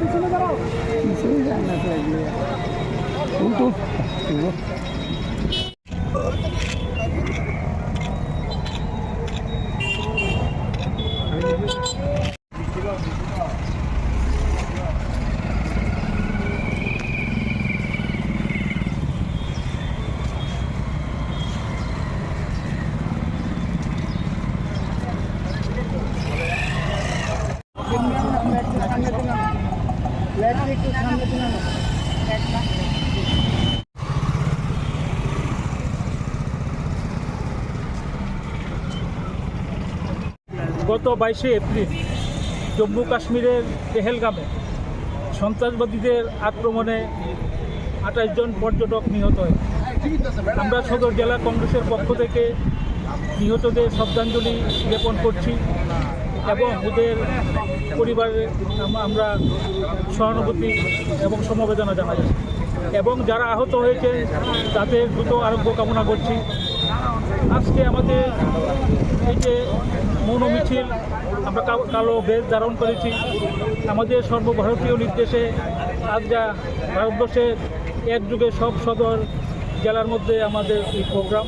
你听不见吗你听不见吗 গত বাইশে এপ্রিল জম্মু কাশ্মীরের পেহেলগামে সন্ত্রাসবাদীদের আক্রমণে আঠাশ জন পর্যটক নিহত হয় আমরা সদর জেলা কংগ্রেসের পক্ষ থেকে নিহতদের শ্রদ্ধাঞ্জলি জ্ঞাপন করছি। এবং ওদের পরিবারে আমরা সহানুভূতি এবং সমবেদনা জানাই। এবং যারা আহত হয়েছে তাদের দ্রুত আরোগ্য কামনা করছি। আজকে আমাদের এই যে মৌন মিছিল আমরা কালো বেশ ধারণ করেছি। আমাদের সর্বভারতীয় নির্দেশে আজ যা ভারতবর্ষের এক যুগে সব সদর জেলার মধ্যে আমাদের এই প্রোগ্রাম।